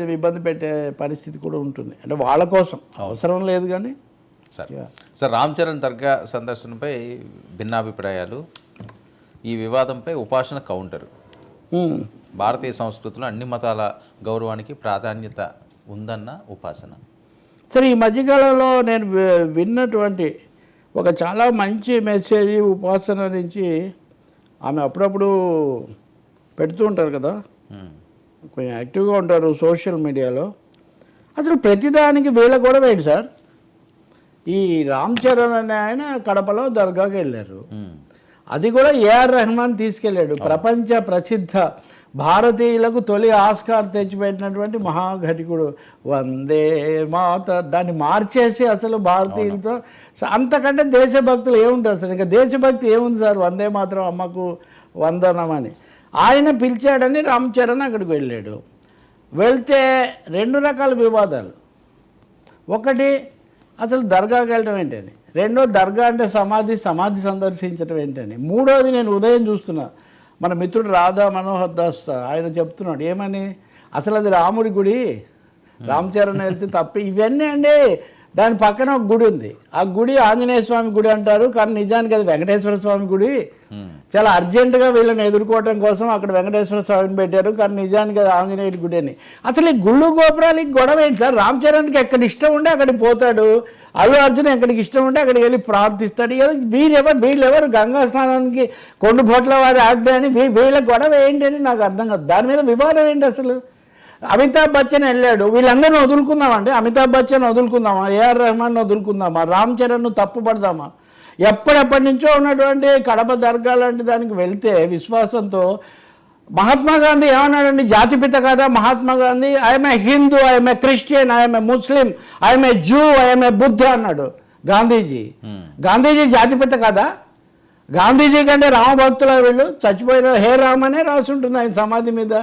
ఇబ్బంది పెట్టే పరిస్థితి కూడా ఉంటుంది. అంటే వాళ్ళ కోసం అవసరం లేదు కానీ సార్ సార్ రామ్ చరణ్ దర్గా సందర్శనపై భిన్నాభిప్రాయాలు ఈ వివాదంపై ఉపాసన కౌంటర్. భారతీయ సంస్కృతిలో అన్ని మతాల గౌరవానికి ప్రాధాన్యత ఉందన్న ఉపాసన. సరే ఈ మధ్యకాలంలో నేను విన్నటువంటి ఒక చాలా మంచి మెసేజ్ ఉపాసన నుంచి ఆమె అప్పుడప్పుడు పెడుతూ ఉంటారు కదా. కొంచెం యాక్టివ్గా ఉంటారు సోషల్ మీడియాలో. అసలు ప్రతిదానికి వీళ్ళ కూడా వేయండి సార్? ఈ రామ్ చరణ్ అనే ఆయన కడపలో దర్గాకి వెళ్ళారు. అది కూడా ఏఆర్ రెహమాన్ తీసుకెళ్ళాడు. ప్రపంచ ప్రసిద్ధ భారతీయులకు తొలి ఆస్కార్ తెచ్చిపెట్టినటువంటి మహాఘటికుడు వందే మాత. దాన్ని మార్చేసి అసలు భారతీయులతో అంతకంటే దేశభక్తులు ఏముంటుంది అసలు ఇంకా దేశభక్తి ఏముంది సార్? వందే మాత్రం అమ్మకు వందనం అని. ఆయన పిలిచాడని రామ్ చరణ్ అక్కడికి వెళ్ళాడు. వెళ్తే రెండు రకాల వివాదాలు. ఒకటి అసలు దర్గాకి వెళ్ళడం ఏంటని రెండో దర్గా అంటే సమాధి సమాధి సందర్శించడం ఏంటని మూడోది నేను ఉదయం చూస్తున్నా మన మిత్రుడు రాధా మనోహర్ దాస్ ఆయన చెప్తున్నాడు ఏమని? అసలు అది రాముడి గుడి? రామచరణ్ వెళ్తే తప్ప ఇవన్నీ అండి. దాని పక్కన ఒక గుడి ఉంది. ఆ గుడి ఆంజనేయ స్వామి గుడి అంటారు కానీ నిజానికి అది వెంకటేశ్వర స్వామి గుడి. ఉమ్. చాలా అర్జెంటుగా వీళ్ళని ఎదుర్కోవటం కోసం అక్కడ వెంకటేశ్వర స్వామిని పెట్టారు కానీ నిజానికి అది ఆంజనేయుడి గుడి అని. అసలు ఈ గుళ్ళు గోపురాలు ఈ గొడవ ఏంటి సార్? రామ్ చరణ్కి ఎక్కడ ఇష్టం ఉంటే అక్కడికి పోతాడు. అల్లు అర్జున్ ఎక్కడికి ఇష్టం ఉంటే అక్కడికి వెళ్ళి ప్రార్థిస్తాడు. ఏదో వీరెవరు వీళ్ళెవరు గంగా స్నానానికి కొండు బొట్ల వారి అని వీ- వీళ్ళ గొడవ ఏంటి అని నాకు అర్థం కాదు. దాని మీద వివాదం ఏంటి అసలు? అమితాబ్ బచ్చన్ వెళ్ళాడు. వీళ్ళందరిని వదులుకుందామండి. అమితాబ్ బచ్చన్ వదులుకుందామా? ఏఆర్ రెహమాన్ వదులుకుందామా? రామ్ చరణ్ తప్పుపడదామా? ఎప్పటిప్పటి నుంచో ఉన్నటువంటి కడప దర్గా లాంటి దానికి వెళ్తే విశ్వాసంతో మహాత్మా గాంధీ ఏమన్నాడండి? జాతిపిత కదా Mahatma Gandhi? I'm a Hindu I'm a Christian I'm a Muslim I'm a Jew I'm a Buddha అన్నాడు గాంధీజీ. ఉమ్. గాంధీజీ జాతిపిత కదా? గాంధీజీ కంటే రామభక్తుల వీళ్ళు చచ్చిపోయిన హే రామ్ అనే రాసి ఉంటుంది ఆయన సమాధి మీద.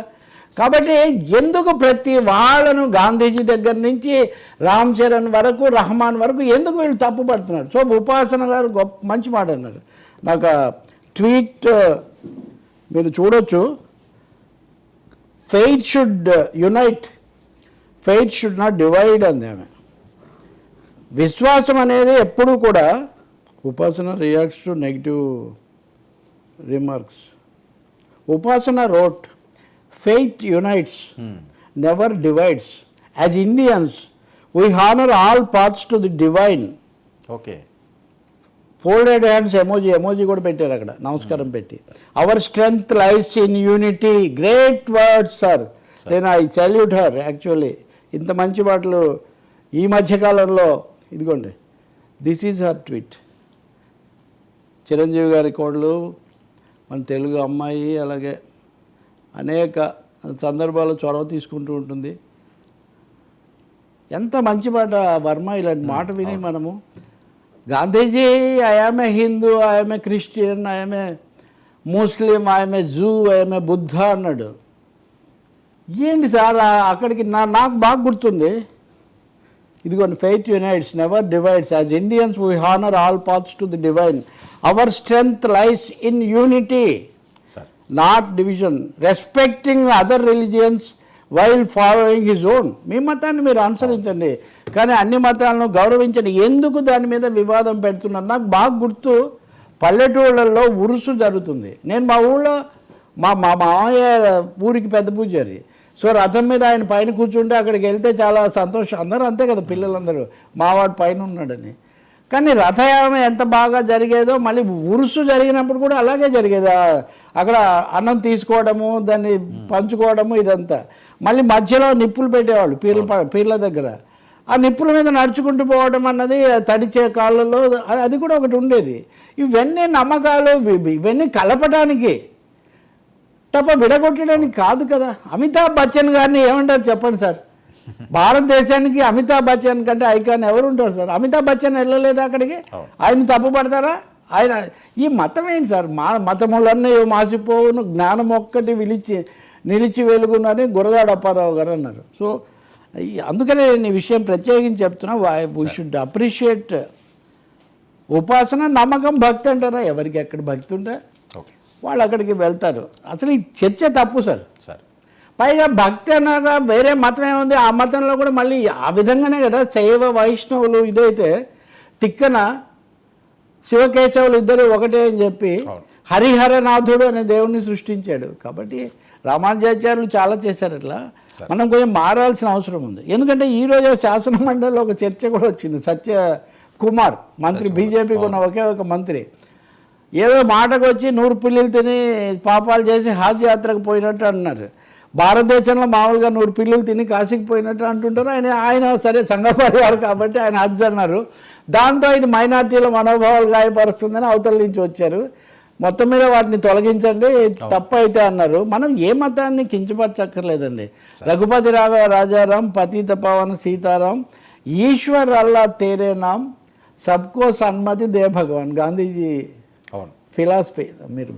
కాబట్టి ఎందుకు ప్రతి వాళ్ళను గాంధీజీ దగ్గర నుంచి రామ్ చరణ్ వరకు రహమాన్ వరకు ఎందుకు వీళ్ళు తప్పుపడుతున్నారు సో ఉపాసన గారు గొప్ప మంచి మాట అన్నారు. నాకు ట్వీట్ మీరు చూడొచ్చు. Faith should unite faith should not divide అంది ఆమె. విశ్వాసం అనేది ఎప్పుడూ కూడా Upasana reacts to negative remarks Upasana wrote faith unites. Never divides as Indians we honour all parts to the divine okay folded hands emoji emoji కూడా పెట్టారు అక్కడ. నమస్కారం పెట్టి. Our strength lies in unity great words sir నేను I salute her actually ఇంత మంచి మాటలు ఈ మధ్యకాలంలో ఇదిగోండి. This is her tweet Chiranjeevi గారి కోడలు మన తెలుగు అమ్మాయి అలాగే అనేక సందర్భాల్లో చొరవ తీసుకుంటూ ఉంటుంది. ఎంత మంచి మాట వర్మ ఇలాంటి మాట విని మనము Gandhiji I'm a Hindu I'm a Christian I'm a Muslim I'm a Jew I'm a Buddha అన్నాడు. ఏంటి సార్ అక్కడికి నా నాకు బాగా గుర్తుంది. ఇదిగోండి faith unites never divides as Indians we honour all parts to the divine our strength lies in unity not division respecting other religions while following his own మీ మతాన్ని మీరు అనుసరించండి. కానీ అన్ని మతాలను గౌరవించండి. ఎందుకు దాని మీద వివాదం పెడుతున్నారు? నాకు బాగా గుర్తు పల్లెటూళ్ళల్లో ఉరుసు జరుగుతుంది. నేను మా ఊళ్ళో మా మా మామయ్య ఊరికి పెద్ద పూజారి. సో రథం మీద ఆయన పైన కూర్చుంటే అక్కడికి వెళ్తే చాలా సంతోషం. అందరూ అంతే కదా పిల్లలందరూ. మావాడు పైన ఉన్నాడని. కానీ రథయామ ఎంత బాగా జరిగేదో మళ్ళీ ఉరుసు జరిగినప్పుడు కూడా అలాగే జరిగేది. అక్కడ అన్నం తీసుకోవడము దాన్ని పంచుకోవడము ఇదంతా. మళ్ళీ మధ్యలో నిప్పులు పెట్టేవాళ్ళు పీర్ల పీర్ల దగ్గర. ఆ నిప్పుల మీద నడుచుకుంటూ పోవడం అన్నది తడిచే కాళ్ళలో అది- అది కూడా ఒకటి ఉండేది. ఇవన్నీ నమ్మకాలు ఇవన్నీ కలపడానికి తప్ప విడగొట్టడానికి కాదు కదా. అమితాబ్ బచ్చన్ గారిని ఏమంటారు చెప్పండి సార్? భారతదేశానికి అమితాబ్ బచ్చన్ కంటే ఐకాన్ ఎవరు ఉంటారు సార్? అమితాబ్ బచ్చన్ వెళ్ళలేదు అక్కడికి. ఆయన తప్పు పడతారా ఆయన ఈ మతం ఏంటి సార్? మా మతములన్నీ మాసిపోవును జ్ఞానం ఒక్కటి విలిచి నిలిచి వెలుగునని గురగాడ అప్పారావు గారు అన్నారు. సో అందుకనే నేను ఈ విషయం ప్రత్యేకించి చెప్తున్నా వీ షుడ్ అప్రిషియేట్ ఉపాసన నమ్మకం భక్తి అంటారా? ఎవరికి ఎక్కడ భక్తి ఉంటే వాళ్ళు అక్కడికి వెళ్తారు. అసలు ఈ చర్చ తప్పు సార్. సార్. పైగా భక్తి అనగా వేరే మతం ఏముంది ఆ మతంలో కూడా మళ్ళీ ఆ విధంగానే కదా శైవ వైష్ణవులు ఇదైతే తిక్కన శివకేశవులు ఇద్దరు ఒకటే అని చెప్పి. హరిహరనాథుడు అనే దేవుణ్ణి సృష్టించాడు. కాబట్టి రామానుజాచార్యులు చాలా చేశారు ఇట్లా మనం కొంచెం మారాల్సిన అవసరం ఉంది. ఎందుకంటే ఈ రోజు శాసన మండలిలో ఒక చర్చ కూడా వచ్చింది. సత్య కుమార్ మంత్రి బీజేపీకి ఉన్న ఒకే ఒక మంత్రి. ఏదో మాటకు వచ్చి నూరు పిల్లులు తిని పాపాలు చేసి హాజ్ యాత్రకు పోయినట్టు అన్నారు. భారతదేశంలో మామూలుగా నూరు పిల్లులు తిని కాశీకి పోయినట్టు అంటుంటారు. ఆయన ఆయన సరే సంఘపరివారు కాబట్టి ఆయన అన్నారు. దాంతో ఇది మైనార్టీల మనోభావాలు గాయపరుస్తుందని అవతల నుంచి వచ్చారు. మొత్తం మీద వాటిని తొలగించండి తప్పు అయితే అన్నారు. మనం ఏ మతాన్ని కించపరచక్కర్లేదండి. రఘుపతి రాఘవ రాజారాం పతిత పవన్ సీతారాం ఈశ్వర్ అల్లా తేరే నామ్ సబ్కో సన్మతి దే భగవాన్. గాంధీజీ అవును. ఫిలాసఫీ మీరు